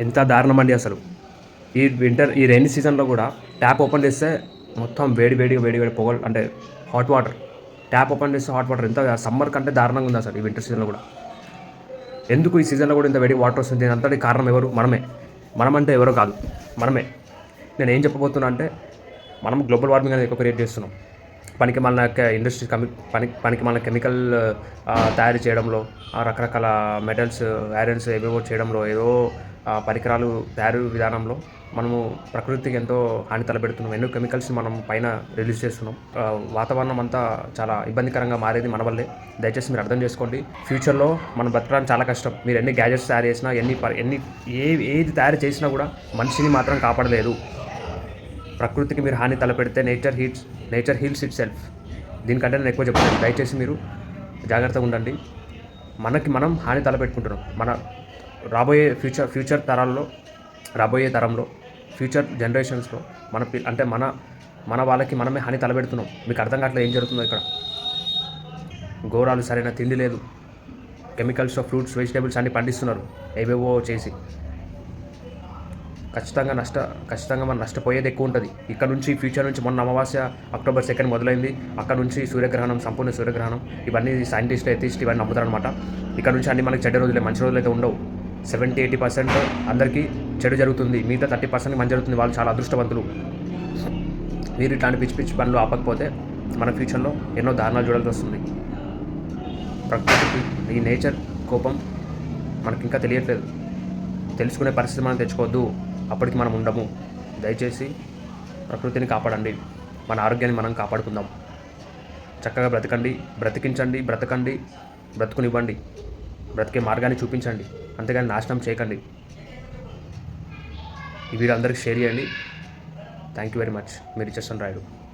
ఎంత దారుణం అండి అసలు. ఈ వింటర్ ఈ రైనీ సీజన్లో కూడా ట్యాప్ ఓపెన్ చేస్తే మొత్తం వేడి వేడిగా వేడి వేడి పొగలు అంటే హాట్ వాటర్ ట్యాప్ ఓపెన్ చేస్తే హాట్ వాటర్ ఎంత సమ్మర్ కంటే దారుణంగా ఉంది అసలు ఈ వింటర్ సీజన్లో కూడా. ఎందుకు ఈ సీజన్లో కూడా ఇంత వేడి వాటర్ వస్తుంది? దీని అంతటి కారణం ఎవరు? మనమే. మనమంటే ఎవరో కాదు. మనమే. నేను ఏం చెప్పబోతున్నా అంటే మనం గ్లోబల్ వార్మింగ్ అనేది ఎక్కువ క్రియేట్ చేస్తున్నాం. పనికి మన ఇండస్ట్రీ కమి పని పనికి మన కెమికల్ తయారు చేయడంలో రకరకాల మెటల్స్ ఐరన్స్ ఏవేవో చేయడంలో ఏవో పరికరాలు తయారు విధానంలో మనము ప్రకృతికి ఎంతో హాని తలపెడుతున్నాం. ఎన్నో కెమికల్స్ మనం పైన రిలీజ్ చేస్తున్నాం. వాతావరణం అంతా చాలా ఇబ్బందికరంగా మారేది మన వల్లే. దయచేసి మీరు అర్థం చేసుకోండి. ఫ్యూచర్లో మనం బతకడానికి చాలా కష్టం. మీరు ఎన్ని గ్యాజెట్స్ తయారు చేసినా ఎన్ని ప- ఎన్ని ఏ ఏది తయారు చేసినా కూడా మనిషిని మాత్రం కాపాడలేదు. ప్రకృతికి మీరు హాని తలపెడితే nature heats nature heals itself దీనికంటే నేను ఎక్కువ చెప్తాను దయచేసి మీరు జాగ్రత్తగా ఉండండి. మనకి మనం హాని తలపెట్టుకుంటున్నాం. మన రాబోయే ఫ్యూచర్ ఫ్యూచర్ తరాల్లో రాబోయే తరంలో ఫ్యూచర్ జనరేషన్స్లో మన పి అంటే మన మన వాళ్ళకి మనమే హాని తలపెడుతున్నాం. మీకు అర్థం కావట్లేదు ఏం జరుగుతుందో ఇక్కడ. ఘోరాలు సరైన తిండి లేదు. కెమికల్స్తో ఫ్రూట్స్ వెజిటేబుల్స్ అన్ని పండిస్తున్నారు. ఏవేవో చేసి. ఖచ్చితంగా నష్ట ఖచ్చితంగా మనం నష్టపోయేది ఎక్కువ ఉంటుంది. ఇక్కడ నుంచి ఫ్యూచర్ నుంచి మొన్న అమావాస్య అక్టోబర్ సెకండ్ మొదలైంది. అక్కడ నుంచి సూర్యగ్రహణం సంపూర్ణ సూర్యగ్రహణం ఇవన్నీ సైంటిస్ట్ ఎథిస్ట్ ఇవన్నీ నమ్ముతారనమాట ఇక్కడ నుంచి అన్ని మనకి చెడ్డ రోజులే మంచి రోజులు అయితే ఉండవు. సెవెంటీ ఎయిటీ పర్సెంట్ అందరికీ చెడు జరుగుతుంది. మిగతా థర్టీ పర్సెంట్ మంచి జరుగుతుంది. వాళ్ళు చాలా అదృష్టవంతులు. మీరు ఇట్లాంటి పిచ్చి పిచ్చి పనులు ఆపకపోతే మన ఫ్యూచర్లో ఎన్నో దారుణాలు చూడాల్సి వస్తుంది. ప్రకృతి ఈ నేచర్ కోపం మనకి ఇంకా తెలియట్లేదు. తెలుసుకునే పరిస్థితి మనం తెచ్చుకోవద్దు. అప్పటికి మనం ఉండము. దయచేసి ప్రకృతిని కాపాడండి. మన ఆరోగ్యాన్ని మనం కాపాడుకుందాం. చక్కగా బ్రతకండి. బ్రతికించండి. బ్రతకండి. బ్రతుకునివ్వండి. బ్రతికే మార్గాన్ని చూపించండి. అంతేగాని నాశనం చేయకండి. ఈ వీడియో అందరికి షేర్ చేయండి. Thank you very much. మీరు ఇచ్చేస్తాను రాయుడు.